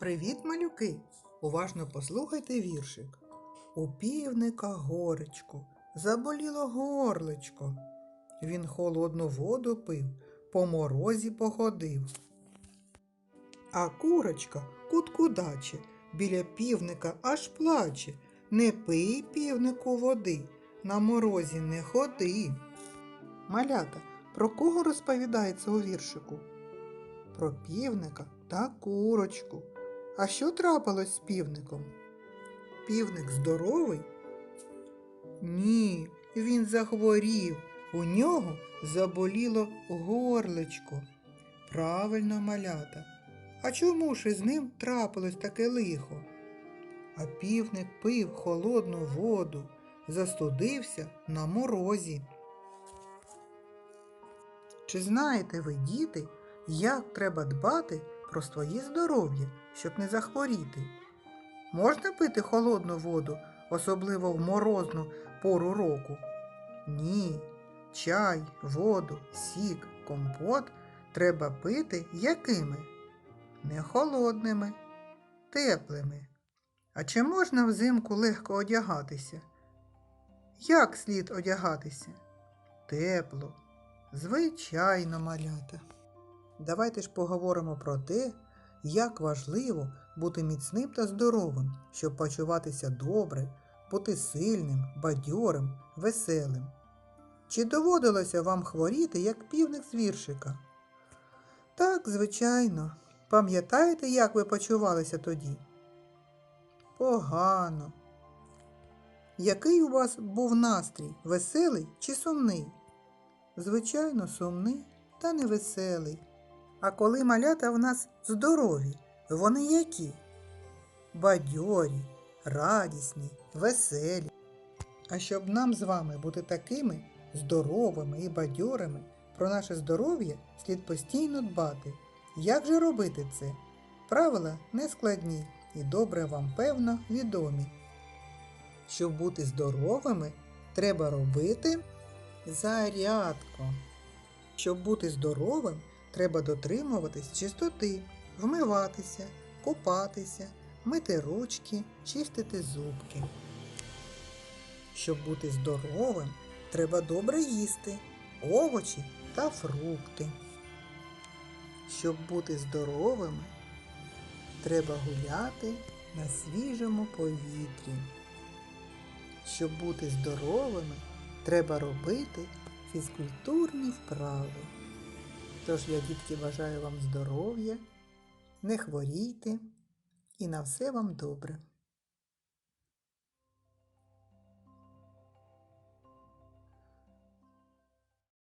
Привіт, малюки! Уважно послухайте віршик. У півника горечко, заболіло горличко. Він холодну воду пив, по морозі походив. А курочка куткудаче, біля півника аж плаче. Не пий півнику води, на морозі не ходи. Малята, про кого розповідається у віршику? Про півника та курочку. А що трапилось з півником? Півник здоровий? Ні, він захворів. У нього заболіло горличко. Правильно, малята. А чому ж із ним трапилось таке лихо? А півник пив холодну воду, застудився на морозі. Чи знаєте ви, діти, як треба дбати про своє здоров'я, щоб не захворіти? Можна пити холодну воду, особливо в морозну пору року? Ні. Чай, воду, сік, компот треба пити якими? Не холодними, теплими. А чи можна взимку легко одягатися? Як слід одягатися? Тепло, звичайно, малята. Давайте ж поговоримо про те, як важливо бути міцним та здоровим, щоб почуватися добре, бути сильним, бадьорим, веселим. Чи доводилося вам хворіти, як півник з віршика? Так, звичайно. Пам'ятаєте, як ви почувалися тоді? Погано. Який у вас був настрій? Веселий чи сумний? Звичайно, сумний та невеселий. А коли малята в нас здорові, вони які? Бадьорі, радісні, веселі. А щоб нам з вами бути такими здоровими і бадьорими, про наше здоров'я слід постійно дбати. Як же робити це? Правила не складні і добре вам, певно, відомі. Щоб бути здоровими, треба робити зарядку. Щоб бути здоровим, треба дотримуватись чистоти, вмиватися, купатися, мити ручки, чистити зубки. Щоб бути здоровим, треба добре їсти овочі та фрукти. Щоб бути здоровими, треба гуляти на свіжому повітрі. Щоб бути здоровими, треба робити фізкультурні вправи. Тож я, дітки, бажаю вам здоров'я, не хворійте і на все вам добре.